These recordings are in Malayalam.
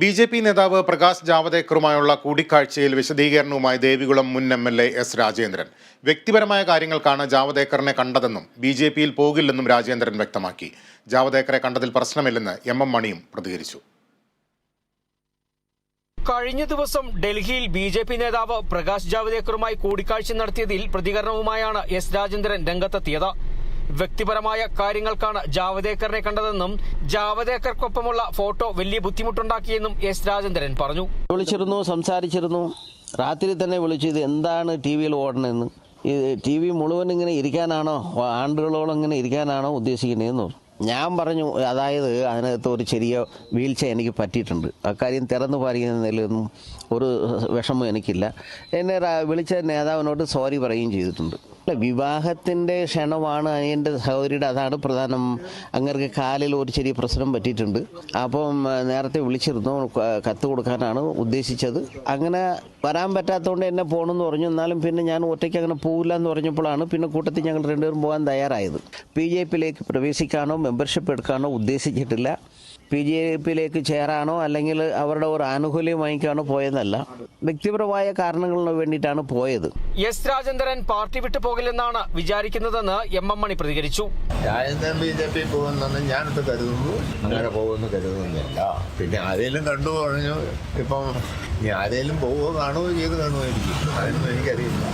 ബി ജെ പി നേതാവ് പ്രകാശ് ജാവദേക്കറുമായുള്ള കൂടിക്കാഴ്ചയിൽ വിശദീകരണവുമായി ദേവികുളം മുൻ M L A S Rajendran. വ്യക്തിപരമായ കാര്യങ്ങൾക്കാണ് ജാവദേക്കറിനെ കണ്ടതെന്നും ബി ജെ പിയിൽ പോകില്ലെന്നും രാജേന്ദ്രൻ വ്യക്തമാക്കി. ജാവദേക്കറെ കണ്ടതിൽ പ്രശ്നമില്ലെന്ന് എം എം മണിയും പ്രതികരിച്ചു. കഴിഞ്ഞ ദിവസം ഡൽഹിയിൽ ബി ജെ പി നേതാവ് പ്രകാശ് ജാവദേക്കറുമായി കൂടിക്കാഴ്ച നടത്തിയതിൽ പ്രതികരണവുമായാണ് എസ് രാജേന്ദ്രൻ രംഗത്തെത്തിയത്. വ്യക്തിപരമായ കാര്യങ്ങൾക്കാണ് ജാവദേക്കറിനെ കണ്ടതെന്നും ജാവദേക്കർക്കൊപ്പമുള്ള ഫോട്ടോ വലിയ ബുദ്ധിമുട്ടുണ്ടാക്കിയെന്നും എസ് രാജേന്ദ്രൻ പറഞ്ഞു. വിളിച്ചിരുന്നു സംസാരിച്ചിരുന്നു. രാത്രി തന്നെ വിളിച്ചു ഇത് എന്താണ് ടി വിയിൽ ഓടണമെന്ന് ടി വി മുഴുവൻ ഇങ്ങനെ ഇരിക്കാനാണോ? ആണ്ടുകളോളം ഇങ്ങനെ ഇരിക്കാനാണോ ഉദ്ദേശിക്കുന്നതെന്ന്? ഞാൻ പറഞ്ഞു അതായത് അതിനകത്ത് ഒരു ചെറിയ വീഴ്ച എനിക്ക് പറ്റിയിട്ടുണ്ട്. അക്കാര്യം തിറന്നു പറയുന്നതിലൊന്നും ഒരു വിഷമം എനിക്കില്ല. എന്നെ വിളിച്ച നേതാവിനോട് സോറി പറയുകയും ചെയ്തിട്ടുണ്ട്. അല്ല വിവാഹത്തിന്റെ ക്ഷണമാണ് അനിയന്റെ സഹോദരിയുടെ അതാണ് പ്രധാനം. അങ്ങർക്ക് കാലിൽ ഒരു ചെറിയ പ്രശ്നം പറ്റിയിട്ടുണ്ട്. അപ്പം നേരത്തെ വിളിച്ചിരുന്നു കത്ത് കൊടുക്കാനാണ് ഉദ്ദേശിച്ചത്. അങ്ങനെ വരാൻ പറ്റാത്തതുകൊണ്ട് എന്നെ പോകണമെന്ന് പറഞ്ഞു. എന്നാലും പിന്നെ ഞാൻ ഒറ്റയ്ക്ക് അങ്ങനെ പോകില്ല എന്ന് പറഞ്ഞപ്പോഴാണ് പിന്നെ കൂട്ടത്തിൽ ഞങ്ങൾ രണ്ടുപേരും പോകാൻ തയ്യാറായത്. പി ജെ പിയിലേക്ക് പ്രവേശിക്കാനോ മെമ്പർഷിപ്പ് എടുക്കാനോ ഉദ്ദേശിച്ചിട്ടില്ല. പി ജെ പിയിലേക്ക് ചേരാനോ അല്ലെങ്കിൽ അവരുടെ ഒരു ആനുകൂല്യം വാങ്ങിക്കാനോ പോയതല്ല. വ്യക്തിപരമായ കാരണങ്ങളിന് വേണ്ടിയിട്ടാണ് പോയത്. എസ് രാജേന്ദ്രൻ പാർട്ടി വിട്ടു പോകില്ലെന്നാണ് വിചാരിക്കുന്നതെന്ന് എം എം മണി പ്രതികരിച്ചു. ബി ജെ പി പോകുന്നെന്ന് ഞാനിത് കരുതുന്നു. അങ്ങനെ പോകുമെന്ന് കരുതുന്നില്ല. പിന്നെ ആരെങ്കിലും കണ്ടു പറഞ്ഞു ഇപ്പം ആരെങ്കിലും പോവുകയോ കാണുകയോ ചെയ്ത് കാണുമായിരിക്കും അതൊന്നും എനിക്കറിയില്ല.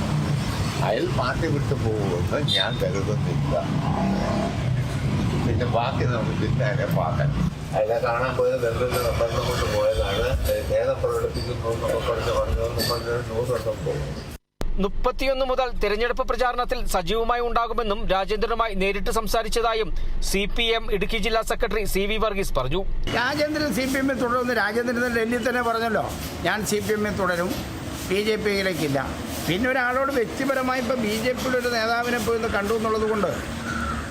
അയാൾ പാർട്ടി വിട്ടു പോകുമെന്ന് ഞാൻ കരുതുന്നില്ല. പിന്നെ ബാക്കി നമുക്ക് പിന്നെ അതിനെ പാക്കാൻ അയാളെ കാണാൻ പോയത് വെറുതെ നിർബന്ധം കൊണ്ട് പോയതാണ് ഭേദം പ്രകടിപ്പിക്കുന്നു എന്നൊക്കെ പറഞ്ഞ് പറഞ്ഞു പറഞ്ഞ് പോകും മുപ്പത്തിയൊന്ന് മുതൽ തിരഞ്ഞെടുപ്പ് പ്രചാരണത്തിൽ സജീവമായി ഉണ്ടാകുമെന്നും രാജേന്ദ്രനുമായി നേരിട്ട് സംസാരിച്ചതായും സി പി എം ഇടുക്കി ജില്ലാ സെക്രട്ടറി സി വി വർഗീസ് പറഞ്ഞു. രാജേന്ദ്രൻ സി പി എമ്മിൽ തുടരുമെന്ന് രാജേന്ദ്രൻ ഡൽഹിയിൽ തന്നെ പറഞ്ഞല്ലോ. ഞാൻ സി പി എമ്മിൽ തുടരും. ബി ജെ പിയിലേക്കില്ല. പിന്നെ ഒരാളോട് വ്യക്തിപരമായി ഇപ്പം ബി ജെ പിയുടെ ഒരു നേതാവിനെ പോയി ഒന്ന് കണ്ടു എന്നുള്ളത് കൊണ്ട്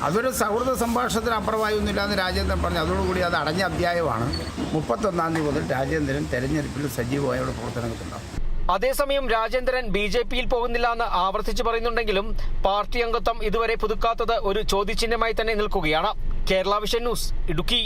അതൊരു സൗഹൃദ സംഭാഷണത്തിന് അപ്പുറമായി ഒന്നുമില്ല എന്ന് രാജേന്ദ്രൻ പറഞ്ഞു. അതോടുകൂടി അത് അടഞ്ഞ അധ്യായമാണ്. മുപ്പത്തൊന്നാം തീയതി മുതൽ രാജേന്ദ്രൻ തെരഞ്ഞെടുപ്പിൽ സജീവമായ അവിടെ പ്രവർത്തനങ്ങളുണ്ടാവും അതേസമയം രാജേന്ദ്രൻ ബി ജെ പിയിൽ പോകുന്നില്ല എന്ന് ആവർത്തിച്ചു പറയുന്നുണ്ടെങ്കിലും പാർട്ടി അംഗത്വം ഇതുവരെ പുതുക്കാത്തത് ഒരു ചോദ്യചിഹ്നമായി തന്നെ നിൽക്കുകയാണ്. Kerala vision news Idukki.